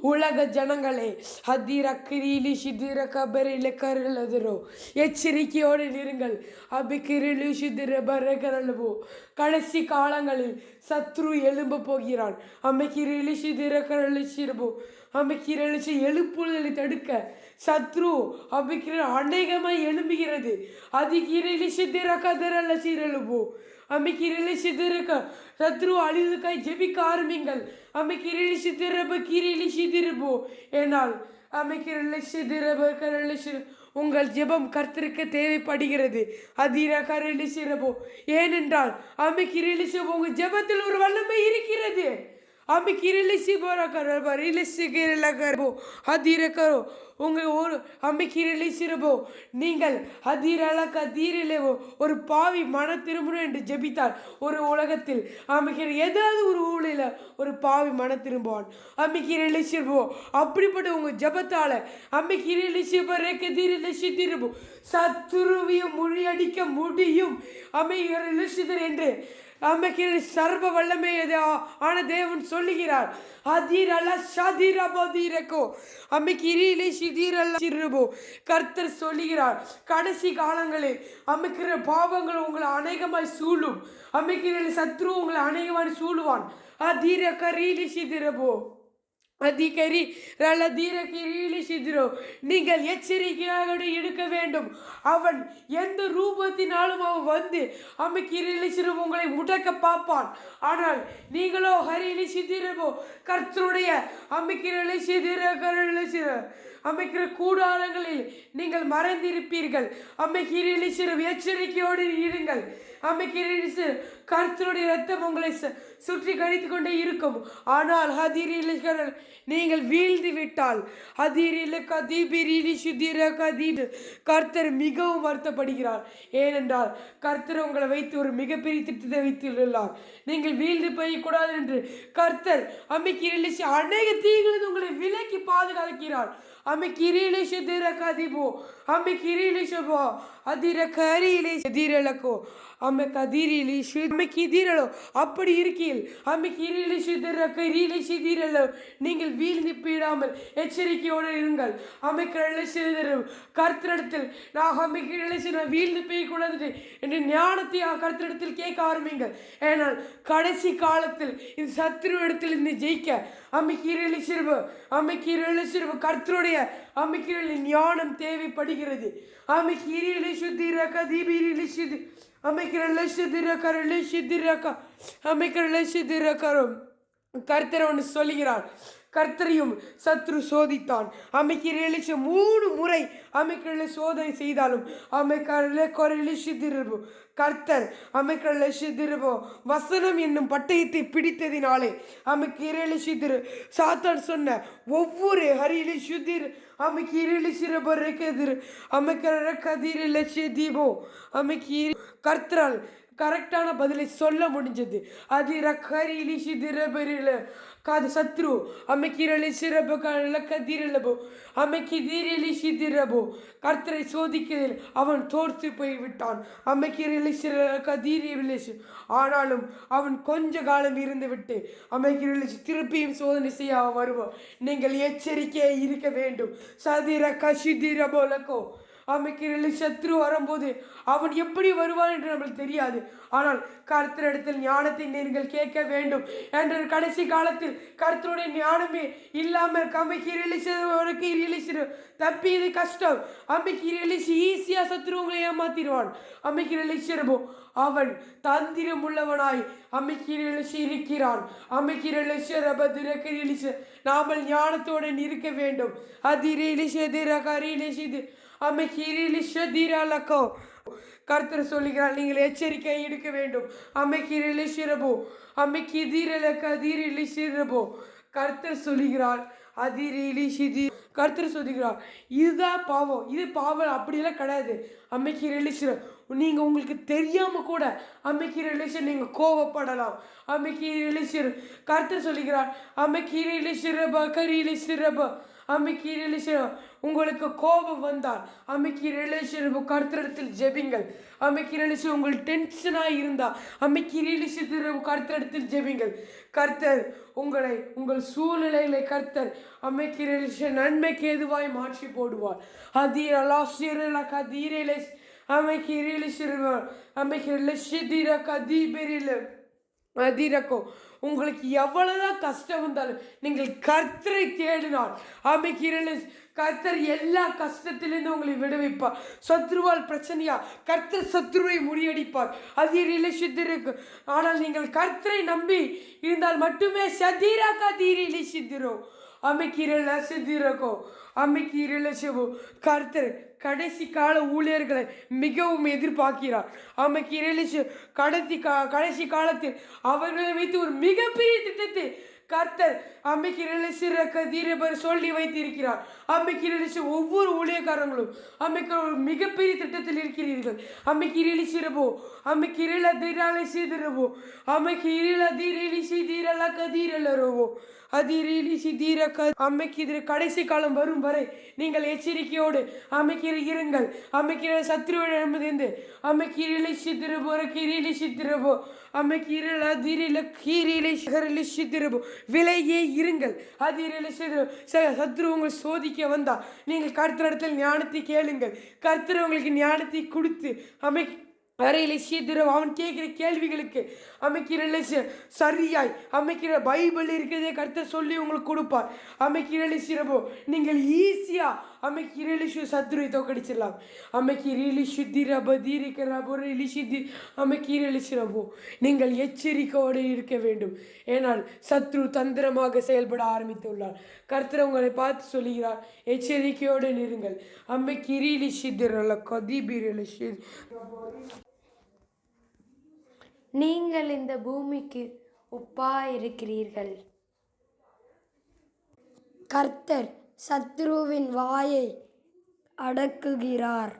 உலக ஜனங்களே எச்சரிக்கையோடு இருங்கள் கடைசி காலங்களில் சத்ரு எழும்ப போகிறான் அமைக்கிறபோ அமைக்கிறச்சு எழுப்புதலை தடுக்க சத்ரு அமைக்கிற அநேகமாய் எழும்புகிறது அதிகிரிலிஷு திரக்கதிரலசி எழுபோ அதிகிரிலிஷிதிரகதரலசிரலுபு அமைக்கிரிலி சிதிருக்க சத்ரு அழிவுக்காய் ஜெபிக்க ஆரம்பிங்கள். அமைக்கிரிலி சிதிரப கிரிலி சிதிருபோ ஏனால் அமைக்கிரலி சிதிரப கரலி உங்கள் ஜெபம் கர்த்தருக்கு தேவைப்படுகிறது. அதிர கரலி சிறபோ ஏனென்றால் அமைக்கிரிலி சிபோ உங்கள் ஜெபத்தில் ஒரு வல்லமை இருக்கிறது. আমি কিরিলিসি বড় করো রিলিসি கிரில கரபோ அதிர கரோ உங்கள் ஒரு அம்மி கிரிலிசிரபோ நீங்கள் அதிரலக்க தீரிலேவோ ஒரு பாவி மன திரும்பணும் என்று ஜெபித்தார் ஒரு உலகத்தில் அமைக்கிற ஏதாவது ஒரு ஊழில் ஒரு பாவி மன திரும்புவான் அம்மி கிரிலிசிரபோ அப்படிப்பட்ட உங்கள் ஜெபத்தால் அம்மி கிரிலிசிபோ ரெக்க தீரிலிசி திரும்போ சத்துருவியும் முழியடிக்க முடியும் அம்மை லிசிதர் என்று அமைக்கிற சர்வ வல்லமை அது ஆன தேவன் சொல்லுகிறார் அதிரல சதிரபதிரக்கோ அமைக்கிரியிலே சிதிரல்ல சிறுபோ கர்த்தர் சொல்லுகிறார் கடைசி காலங்களில் அமைக்கிற பாவங்கள் உங்களை அநேகமாய் சூழும். அமைக்கிற சத்ரு உங்களை அநேகமாய் சூழுவான். அதிர கரீலி சிதிரபோ அதிகரி ரலதீர கிரீலி சிதிரோ நீங்கள் எச்சரிக்கையாக இருக்க வேண்டும். அவன் எந்த ரூபத்தினாலும் அவன் வந்து அமைக்கிரிலி சிறு உங்களை முடக்க பார்ப்பான். ஆனால் நீங்களோ ஹரிலி சிதிரமோ கர்த்தருடைய அமைக்கிரலை சிதிர கரளி அமைக்கிற கூடாரங்களில் நீங்கள் மறைந்திருப்பீர்கள். அமைக்கிரிலி சிறு எச்சரிக்கையோடு இருங்கள். அமைக்கிரிலி கர்த்தருடைய ரத்தம் உங்களை சு- சுற்றி கழித்து கொண்டே இருக்கும். ஆனால் ஹதிரிலிகள் நீங்கள் வீழ்ந்து விட்டால் ஹதிரில கதீபிரிலி சுதிர கதீப் கர்த்தர் மிகவும் வருத்தப்படுகிறார். ஏனென்றால் கர்த்தர் உங்களை வைத்து ஒரு மிகப்பெரிய திட்டத்தை வைத்துள்ளார் நீங்கள் வீழ்ந்து போய்க்கூடாது என்று கர்த்தர் அமைக்கிரிலி அநேக தீங்கிலிருந்து உங்களை விலக்கி பாதுகாக்கிறார். அமைக்கிரிலி சுதிர கதிபோ அமைக்கிரிலி சுபோ அதிர கரியிலே எதிரலக்கோ அம்மை கதிரிலி அம்மை கிதிரலோ அப்படி இருக்கையில் அம்மை கிரிலி சிதிர கரியிலே சிதிரலோ நீங்கள் வீழ்ந்து போயிடாமல் எச்சரிக்கையோடு இருங்கள் அம்மை கிரலை சிதிர கர்த்தரிடத்தில் நான் அம்மை கிரலை சிற வீழ்ந்து போய்க்கூடாது என்று ஞானத்தை கர்த்தரிடத்தில் கேட்க ஆரம்பிங்கள் ஏனால் கடைசி காலத்தில் இது சத்ரு இடத்தில் இருந்து ஜெயிக்க அம்மை கிரலி சிறுவ அம்மை கிரலி சிறுவ கர்த்தருடைய அம்மை கிரலி ஞானம் தேவைப்படுகிறது அம்மை கிரியிலே சுத்திரக்க தீபிரிலே சுத்தி அமைக்கிறல்ல சிதிரக்கரல்ல அமைக்கிற அமைக்கிறல்ல சிதிரக்கரும் கருத்தரை ஒன்று சொல்லுகிறார். கர்த்தரையும் சத்ரு சோதித்தான். அமைக்கிறேலிச்ச மூணு முறை அமைக்கிறல சோதனை செய்தாலும் அமைக்கிறல குறையில சிதிரபு கர்த்தர் அமைக்கிறல திருபோ வசனம் என்னும் பட்டயத்தை பிடித்ததினாலே அமைக்கு சிதிரு சாத்தான் சொன்ன ஒவ்வொரு ஹரியில சுதிர் அமைக்கு இருளி சிறபர் கதிர் அமைக்கிற கதிரில் தீபோ அமைக்கு கர்த்தரால் கரெக்டான பதிலை சொல்ல முடிஞ்சது. அது ரக்கரிலி சிதிரபரில காது சத்ரு அமைக்கிரளி சிறப்பு கல கதிரலபோ அமைக்கி தீரிலி சிதிரபோ கர்த்தரை சோதிக்கிறதில் அவன் தோற்று போய் விட்டான் அமைக்கிரளி சிற கதீரிலி ஆனாலும் அவன் கொஞ்ச காலம் இருந்து விட்டு அமைக்கிரளி திருப்பியும் சோதனை செய்ய அவன் வருவான் நீங்கள் எச்சரிக்கையாக இருக்க வேண்டும். சதிர கசிதிர போலக்கோ அமைக்கிறி சத்ரு வரும்போது அவன் எப்படி வருவான் என்று நம்மளுக்கு தெரியாது. ஆனால் கர்த்தரிடத்தில் ஞானத்தை நீங்கள் கேட்க வேண்டும் என்ற கடைசி காலத்தில் கர்த்தருடைய ஞானமே இல்லாமல் அமைக்கி ரிலீஸுக்கு ரிலீஸ் தப்பி இது கஷ்டம். அமைக்கு ரிலீஸ் ஈஸியாக சத்ரு உங்களை ஏமாத்திடுவான். அமைக்கு ரிலீஸிரமோ அவன் தந்திரம் உள்ளவனாய் அமைக்கி ரிலீஸ் இருக்கிறான். அமைக்கி ரிலீஸ் ரபதிரக்கு ரிலீஸ் நாமல் ஞானத்துடன் இருக்க வேண்டும். அது ரிலீஸ் எதிராக ரிலீஸ் இது கர்த்தர் சொல்லுகிறார் நீங்கள் எச்சரிக்கை எடுக்க வேண்டும். அம்மை கிரிலிஷிரபோ அம்மை கிதிரலக்க அதிரிலிஷிரபோ கர்த்தர் சொல்லுகிறார் அதிரிலிஷிதி கர்த்தர் சொல்லுகிறார் இதுதான் பாவம். இது பாவம் அப்படியெல்லாம் கிடையாது. அம்மைக்கு ரிலேஷன் நீங்கள் உங்களுக்கு தெரியாமல் கூட அம்மைக்கு ரிலேஷன் நீங்கள் கோவப்படலாம். அம்மைக்கு ரிலேஷன் கருத்து சொல்லுகிறார் அம்மைக்கு ரிலேஷன் கரி சிறப்பு அமைக்கு ரிலேஷன் உங்களுக்கு கோபம் வந்தால் அமைக்கு ரிலேஷன் கருத்திடத்தில் ஜெபிங்கள். அமைக்கு ரிலேஷன் உங்களுக்கு டென்ஷனாக இருந்தால் அமைக்கு ரிலேஷன் கருத்திடத்தில் ஜெபிங்கள். கர்த்தர் உங்களை உங்கள் சூழ்நிலைகளை கர்த்தர் அமைக்கு ரிலேஷன் நன்மைக்கு எதுவாய் மாற்றி போடுவார். அதீர லாசிரல கதீரலை அம்மைக்கு ரிலேஷன் அமைக்கு ரிலேஷன் கதீபெரில அதிரக்கோ உங்களுக்கு எவ்வளவுதான் கஷ்டம் வந்தாலும் நீங்கள் கர்த்தரை தேடினால் அமைக்கிறேன் கர்த்தர் எல்லா கஷ்டத்திலிருந்து உங்களை விடுவிப்பார். சத்ருவால் பிரச்சனையா? கர்த்தர் சத்ருவை முறியடிப்பார். அது ரிலேஷன் இருக்கு ஆனால் நீங்கள் கர்த்தரை நம்பி இருந்தால் மட்டுமே சதீரா கதீரிலே சித்திரும் அமைக்கிறல சித்திரக்கோ அமைக்கிறல சிவோ. கர்த்தர் கடைசி கால ஊழியர்களை மிகவும் எதிர்பார்க்கிறார். அமைக்கு ரிலேஷ கடைசி கா கடைசி காலத்தில் அவர்களை வைத்து ஒரு மிகப்பெரிய திட்டத்தை கர்த்தர் அம்மைக்கு ரிலேஷர் தீரபர் சொல்லி வைத்திருக்கிறார். அம்மைக்கு ரிலேஷன் ஒவ்வொரு ஊழியக்காரங்களும் அம்மைக்கு ஒரு மிகப்பெரிய திட்டத்தில் இருக்கிறீர்கள். அம்மைக்கு ரிலிசிரபோ அம்மைக்கு இரில தீராலை செய்திரபோ அம்மைக்கு இரில தீரலி சீதீரல கதீரலரவோ அதிரீலி சிதீர க அம்மைக்கு இது கடைசி காலம் வரும் வரை நீங்கள் எச்சரிக்கையோடு அமைக்கிற இருங்கள். அமைக்கிற சத்ருவிடமிருந்து அமைக்கிறீலை சித்திரபோ கிரீலி சித்திரபோ அமைக்கிறீல அதிரில கீரிலை சிகரிலி சித்திரபோ விலையே இருங்கள். அதிரில சத்ரு உங்கள் சோதிக்க வந்தா. நீங்கள் கர்த்தர் இடத்தில் ஞானத்தை கேளுங்கள். கர்த்தர் உங்களுக்கு ஞானத்தை கொடுத்து அமை அறையில சீக்கிரம் அவன் கேட்குற கேள்விகளுக்கு அமைக்கிற சரியாய். அமைக்கிற பைபிள் இருக்கிறதே கருத்தை சொல்லி உங்களுக்கு கொடுப்பார். அமைக்கிற சிறப்பு. நீங்கள் ஈஸியாக அமைக்கிற லிஷு சத்ருவை தோக்கடிச்சிடலாம் அமைக்கிற லிஷு திரப தீரிக்கிறபோ லிஷிதி அமைக்கிற லிஷிரபோ நீங்கள் எச்சரிக்கையோடு இருக்க வேண்டும் ஏனால் சத்ரு தந்திரமாக செயல்பட ஆரம்பித்துள்ளார் கர்த்தர் உங்களை பார்த்து சொல்லுகிறார் எச்சரிக்கையோடு நிறுங்கள் அம்மை கிரிலி சித்திரல கதிபிரலி நீங்கள் இந்த பூமிக்கு உப்பாய் இருக்கிறீர்கள் கர்த்தர் சத்ருவின் வாயை அடக்குகிறார்.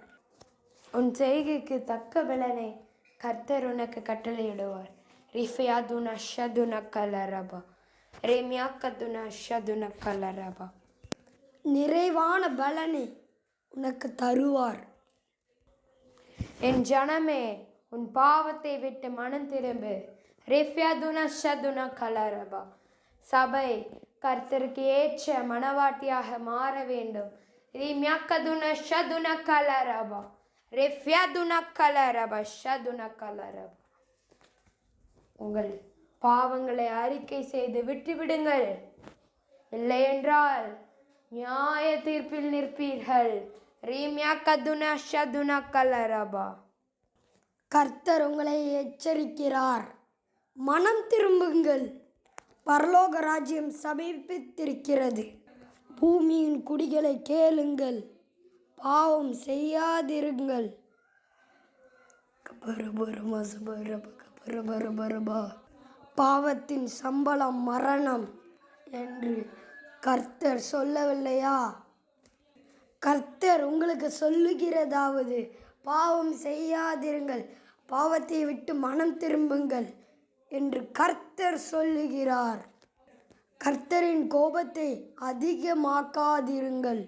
உன் செய்கைக்கு தக்க பலனை கர்த்தர் உனக்கு கட்டளையிடுவார். ரிஃபியாதுன ஷதுன கலரபா. ரேமியாக்கதுன ஷதுன கலரபா. நிறைவான பலனை உனக்கு தருவார். என் ஜனமே உன் பாவத்தை விட்டு மனம் திரும்பு. ரிஃபியாதுன ஷதுன கலரபா. சபை கர்த்தருக்கு ஏற்ற மனவாட்டியாக மாற வேண்டும். ரீமியாக்கதுன ஷதுன கலரபா. ரிஃபியாதுன கலரபா ஷதுன கலரபா. உங்கள் பாவங்களை அறிக்கை செய்து விட்டுவிடுங்கள். இல்லையென்றால் நியாய தீர்ப்பில் நிற்பீர்கள். ரீமியா ஷதுன கலரபா. கர்த்தர் உங்களை எச்சரிக்கிறார். மனம் திரும்புங்கள். பரலோக ராஜ்யம் சமீபித்திருக்கிறது. பூமியின் குடிகளை கேளுங்கள். பாவம் செய்யாதிருங்கள். பாவத்தின் சம்பளம் மரணம் என்று கர்த்தர் சொல்லவில்லையா? கர்த்தர் உங்களுக்கு சொல்லுகிறதாவது பாவம் செய்யாதிருங்கள். பாவத்தை விட்டு மனம் திரும்புங்கள். என்று கர்த்தர் சொல்லுகிறார். கர்த்தரின் கோபத்தை அதிகமாக்காதிருங்கள்.